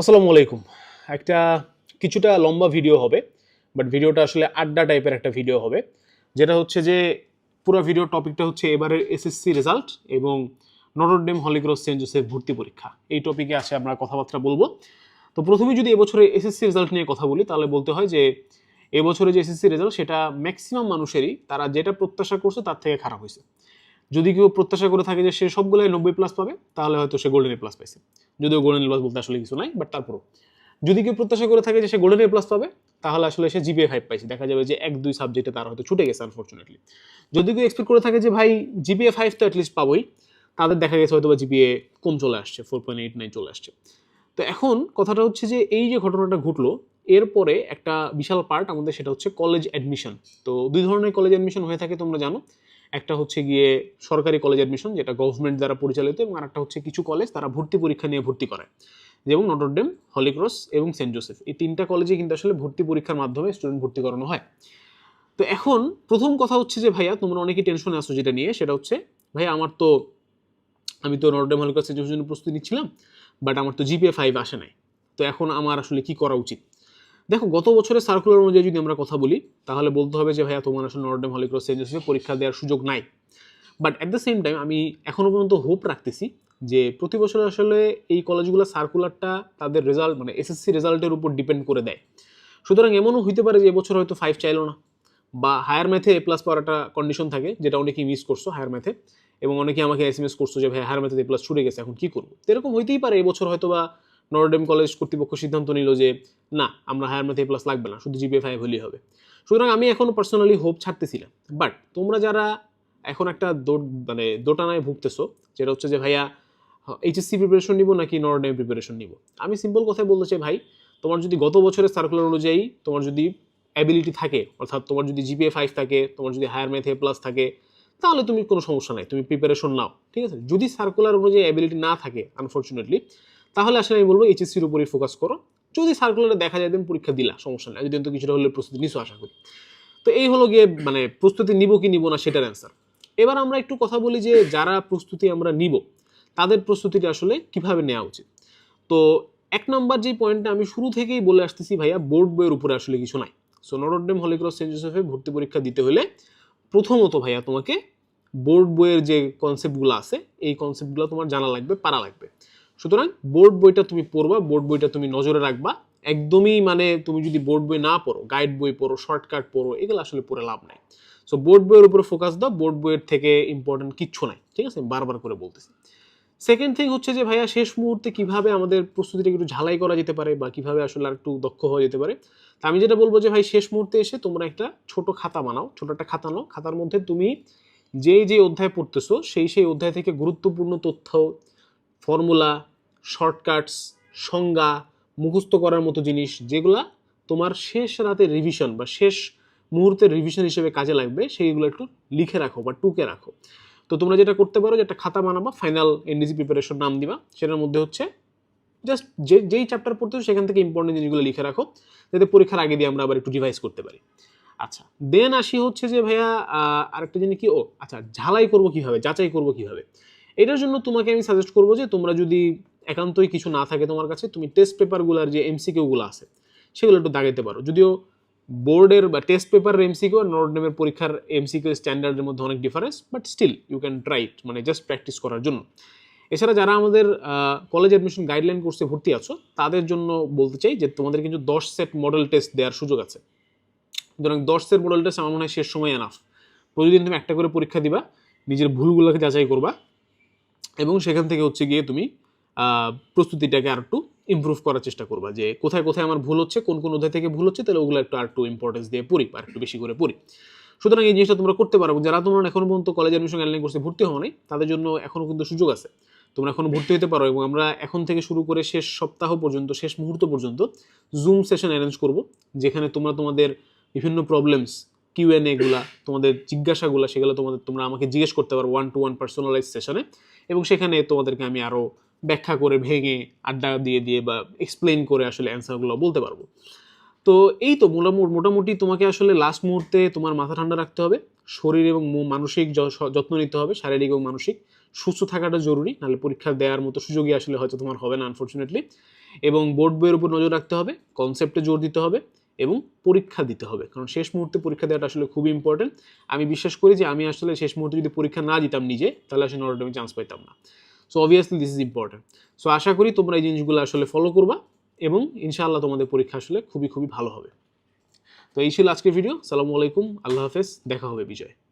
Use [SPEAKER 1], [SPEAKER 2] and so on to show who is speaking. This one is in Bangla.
[SPEAKER 1] আসসালামু আলাইকুম। একটা কিছুটা লম্বা ভিডিও হবে বাট ভিডিওটা আসলে আড্ডা টাইপের একটা ভিডিও হবে। যেটা হচ্ছে যে, পুরো ভিডিও টপিকটা হচ্ছে এবারের এসএসসি রেজাল্ট এবং Notre Dame Holy Cross Saint Joseph ভর্তি পরীক্ষা। এই টপিকে আসে আমরা কথাবার্তা বলব। তো প্রথমে যদি এবছরে এসএসসি রেজাল্ট নিয়ে কথা বলি, তাহলে বলতে হয় যে, এবছরে যে এসএসসি রেজাল্ট সেটা ম্যাক্সিমাম মানুষেরই, তারা যেটা প্রত্যাশা করছে, তার থেকে খারাপ হয়েছে। যদি কেউ প্রত্যাশা করে থাকে যে সে সবগুলোই নব্বই প্লাস পাবে, তাহলে হয়তো সে গোল্ডেন এ প্লাস পাইছে। যদিও গোল্ডেন এ প্লাস বলতে আসলে কিছু নাই বাট তারপরও। যদি কেউ প্রত্যাশা করে থাকে যে সে গোল্ডেন এ প্লাস পাবে, তাহলে আসলে সে জিপিএ ফাইভ পাইছে। দেখা যাবে যে এক, দুই সাবজেক্টে তার হয়তো ছুটে গেছে আনফর্চুনেটলি যদি কেউ এক্সপেক্ট করে থাকে যে ভাই জিপিএ ফাইভ তো অ্যাটলিস্ট পাবোই, তাদের দেখা গেছে হয়তো বা জিপিএ কম চলে আসছে ফোর পয়েন্ট এইট নাইন চলে আসছে। তো এখন কথাটা হচ্ছে যে এই যে ঘটনাটা ঘটলো, এরপরে একটা বিশাল পার্ট আমাদের, সেটা হচ্ছে কলেজ অ্যাডমিশন তো দুই ধরনের কলেজ অ্যাডমিশন হয়ে থাকে, তোমরা জানো। একটা হচ্ছে গিয়ে সরকারি কলেজ অ্যাডমিশন যেটা গভর্নমেন্ট দ্বারা পরিচালিত, এবং আরেকটা হচ্ছে কিছু কলেজ তারা ভর্তি পরীক্ষা নিয়ে ভর্তি করে। যেমন নটরডেম হলিক্রস এবং সেন্ট জোসেফ এই তিনটা কলেজে কিন্তু আসলে ভর্তি পরীক্ষার মাধ্যমে স্টুডেন্ট ভর্তি করানো হয়। তো এখন প্রথম কথা হচ্ছে যে, ভাইয়া, তোমরা অনেকেই টেনশনে আসো যেটা নিয়ে, সেটা হচ্ছে, ভাইয়া, আমার তো, আমি তো নটরডেম হলিক্রস সেন্ট জোসেফের জন্য প্রস্তুতি নিচ্ছিলাম বাট আমার তো জিপিএ ফাইভ আসে নাই। তো এখন আমার আসলে কি করা উচিত? দেখো, গত বছরের সার্কুলার অনুযায়ী যদি আমরা কথা বলি, তাহলে বলতে হবে যে, ভাইয়া, তোমার আসলে নর্ডেম হলিক্রস সেন্ট জোসেফে পরীক্ষা দেওয়ার সুযোগ নাই। But at the same time আমি এখনও পর্যন্ত হোপ রাখতেছি যে, প্রতি বছর আসলে এই কলেজগুলো সার্কুলারটা তাদের রেজাল্ট মানে এসএসসি রেজাল্টের উপর ডিপেন্ড করে দেয়। সুতরাং এমনও হইতে পারে যে, এবছর হয়তো ফাইভ চাইলো না। বা হায়ার ম্যাথে এ প্লাস পাওয়ার একটা কন্ডিশন থাকে, যেটা অনেকেই মিস করছ হায়ার ম্যাথে এবং অনেকেই আমাকে এস এম এস করছ যে ভাই হায়ার ম্যাথে এ প্লাস ছুটে গেছে, এখন কী করব? এরকম হইতেই পারে, এবছর হয়তো বা নরডেম কলেজ কর্তৃপক্ষ সিদ্ধান্ত নিল যে, না, আমরা হায়ার ম্যাথে প্লাস লাগবে না, শুধু জিপিএ ফাইভ হলেই হবে। সুতরাং আমি এখনও পার্সোনালি হোপ ছাড়তেছিলাম। বাট তোমরা যারা এখন একটা দৌড় মানে দোটানায় ভুগতেছো, যেটা হচ্ছে যে, ভাইয়া এইচএসসি প্রিপারেশন নিব নাকি নরডেম প্রিপারেশন নিব? আমি সিম্পল কথাই বলতে চাই, ভাই, তোমার যদি গত বছরের সার্কুলার অনুযায়ী তোমার যদি অ্যাবিলিটি থাকে, অর্থাৎ তোমার যদি জিপিএ ফাইভ থাকে, তোমার যদি হায়ার ম্যাথে প্লাস থাকে, তাহলে তুমি কোনো সমস্যা নাই, তুমি প্রিপারেশন নাও। ঠিক আছে? যদি সার্কুলার অনুযায়ী অ্যাবিলিটি না থাকে আনফর্চুনেটলি তাহলে আসলে আমি বলব এইচএসসির উপরেই ফোকাস করো। যদি সার্কুলারে দেখা যায় তুমি পরীক্ষা দিলা, সমস্যা নেই। যদি তো কিছুটা হলে প্রস্তুতি নিছো, আশা করি। তো এই হলো গিয়ে মানে প্রস্তুতি নিব কি নিব না সেটার অ্যান্সার এবার আমরা একটু কথা বলি যে, যারা প্রস্তুতি আমরা নিব, তাদের প্রস্তুতিটা আসলে কীভাবে নেওয়া উচিত? তো এক নম্বর যে পয়েন্টটা আমি শুরু থেকেই বলে আসতেছি, ভাইয়া বোর্ড বইয়ের উপরে আসলে কিছু নাই। So Notre Dame Holy Cross Saint জোসেফে ভর্তি পরীক্ষা দিতে হলে প্রথমত, ভাইয়া, তোমাকে বোর্ড বইয়ের যে কনসেপ্টগুলো আছে, এই কনসেপ্টগুলো তোমার জানা লাগবে, পারা লাগবে। সুতরাং বোর্ড বইটা তুমি পড়বা, বোর্ড বইটা তুমি নজরে রাখবা। একদমই মানে তুমি যদি বোর্ড বই না পড়ো, গাইড বই পড়ো, শর্টকাট পড়ো, এগুলো আসলে পড়ে লাভ নাই। সো বোর্ড বইয়ের উপরে ফোকাস দাও, বোর্ড বইয়ের থেকে ইম্পর্টেন্ট কিচ্ছু নাই, ঠিক আছে? বারবার করে বলতেছি। সেকেন্ড থিং হচ্ছে যে, ভাইয়া, শেষ মুহূর্তে কীভাবে আমাদের প্রস্তুতিটাকে একটু ঝালাই করা যেতে পারে বা কীভাবে আসলে আর একটু দক্ষ হওয়া যেতে পারে? তা আমি যেটা বলব যে, ভাই, শেষ মুহূর্তে এসে তোমরা একটা ছোট খাতা বানাও, ছোট একটা খাতা নাও। খাতার মধ্যে তুমি যেই যে অধ্যায় পড়তেছো, সেই সেই অধ্যায় থেকে গুরুত্বপূর্ণ তথ্য ফর্মুলা শর্টকাটস সংজ্ঞা, মুখস্থ করার মতো জিনিস, যেগুলা তোমার শেষ রাতে রিভিশন বা শেষ মুহূর্তের রিভিশন হিসেবে কাজে লাগবে, সেইগুলো একটু লিখে রাখো বা টুকে রাখো। তো তোমরা যেটা করতে পারো যে একটা খাতা বানাবা ফাইনাল এনডিসি প্রিপারেশন নাম দিবা, সেটার মধ্যে হচ্ছে জাস্ট যে, যেই চ্যাপ্টার পড়তেছো সেখান থেকে ইম্পর্টেন্ট জিনিসগুলো লিখে রাখো, যাতে পরীক্ষার আগে দিয়ে আমরা আবার একটু রিভাইজ করতে পারি। আচ্ছা দেন আসি হচ্ছে যে ভাইয়া আরেকটা জিনিস কি? ও আচ্ছা ঝালাই করব কীভাবে? যাচাই করব কীভাবে? এটার জন্য তোমাকে আমি সাজেস্ট করব যে তোমরা যদি একান্তই কিছু না থাকে তোমার কাছে, তুমি টেস্ট পেপারগুলোর যে এমসিকিউগুলো আছে, সেগুলো একটু দাগাইতে পারো। যদিও বোর্ডের বা টেস্ট পেপারের এমসিকিউ আর নর্ডনেমের পরীক্ষার এমসিকিউ স্ট্যান্ডার্ডের মধ্যে অনেক difference but still you can try it মানে জাস্ট প্র্যাকটিস করার জন্য। এছাড়া যারা আমাদের কলেজ অ্যাডমিশন গাইডলাইন কোর্সে ভর্তি আছো, তাদের জন্য বলতে চাই যে তোমাদের কিন্তু দশ সেট মডেল টেস্ট দেওয়ার সুযোগ আছে। সুতরাং দশ সেট মডেল টেস্ট আমার মনে হয় শেষ সময় এনাফ প্রতিদিন তুমি একটা করে পরীক্ষা দিবা, নিজের ভুলগুলোকে যাচাই করবা, এবং সেখান থেকে হচ্ছে গিয়ে তুমি প্রস্তুতিটাকে আর একটু ইমপ্রুভ করার চেষ্টা করবা যে কোথায় কোথায় আমার ভুল হচ্ছে, কোন কোন অধ্যায় থেকে ভুল হচ্ছে, তাহলে ওগুলো একটু, আর একটু ইম্পর্টেন্স দিয়ে পড়ি আর একটু বেশি করে পড়ি। সুতরাং এই জিনিসটা তোমরা করতে পারো। যারা তোমরা এখনও পর্যন্ত কলেজ অ্যাডমিশন গাইডলাইন কোর্সে ভর্তি হও নাই তাদের জন্য এখনও কিন্তু সুযোগ আছে। তোমরা এখনও ভর্তি হতে পারো এবং আমরা এখন থেকে শুরু করে শেষ সপ্তাহ পর্যন্ত, শেষ মুহূর্ত পর্যন্ত জুম সেশন অ্যারেঞ্জ করব, যেখানে তোমরা তোমাদের বিভিন্ন প্রবলেমস কিউএন এগুলা, তোমাদের জিজ্ঞাসাগুলো, সেগুলো তোমাদের, তোমরা আমাকে জিজ্ঞেস করতে পারো ওয়ান টু ওয়ান পার্সোনালাইজ সেশনে এবং সেখানে তোমাদেরকে আমি আরও ব্যাখ্যা করে ভেঙে আড্ডা দিয়ে দিয়ে বা এক্সপ্লেন করে আসলে অ্যান্সারগুলো বলতে পারব। তো এই তো মোটামুটি মোটামুটি তোমাকে আসলে লাস্ট মুহূর্তে তোমার মাথা ঠান্ডা রাখতে হবে, শরীর এবং মানসিক যত্ন নিতে হবে, শারীরিক এবং মানসিক। সুস্থ থাকাটা জরুরি, নাহলে পরীক্ষা দেওয়ার মতো সুযোগই আসলে হয়তো তোমার হবে না আনফর্চুনেটলি এবং বোর্ড বইয়ের উপর নজর রাখতে হবে কনসেপ্টে জোর দিতে হবে এবং পরীক্ষা দিতে হবে। কারণ শেষ মুহূর্তে পরীক্ষা দেওয়াটা আসলে খুবই ইম্পর্টেন্ট আমি বিশ্বাস করি যে আমি আসলে শেষ মুহূর্তে যদি পরীক্ষা না দিতাম নিজে, তাহলে আসলে নটরডেমে চান্স পাইতাম না। So obviously this is important so আশা করি তোমরা এই জিনিসগুলো আসলে ফলো করবা এবং ইনশাআল্লাহ তোমাদের পরীক্ষা আসলে খুবই খুবই ভালো হবে। তো, এই ছিল আজকের ভিডিও সালামু আলাইকুম। আল্লাহ হাফেজ। দেখা হবে বিজয়।